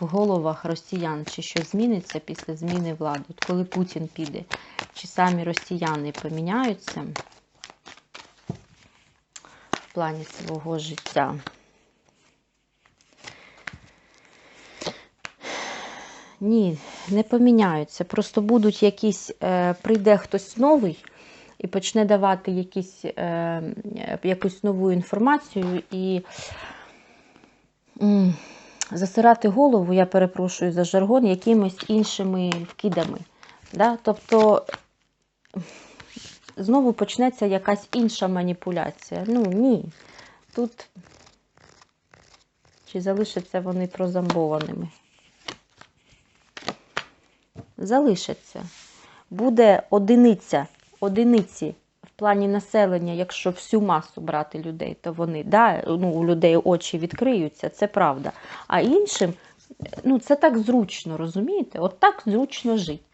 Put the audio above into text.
в головах росіян, чи щось зміниться після зміни влади, От коли Путін піде, чи самі росіяни поміняються в плані свого життя. Ні, не поміняються. Просто будуть якісь, е, прийде хтось новий і почне давати якісь, е, якусь нову інформацію і засирати голову, я перепрошую за жаргон, якимись іншими вкидами. Да? Тобто знову почнеться якась інша маніпуляція. Ну ні. Тут чи залишаться вони прозамбованими? залишаться. Буде одиниця, одиниці плані населення, якщо всю масу брати людей, то вони, да, ну, у людей очі відкриються, це правда. А іншим, ну, це так зручно, розумієте? От так зручно жити.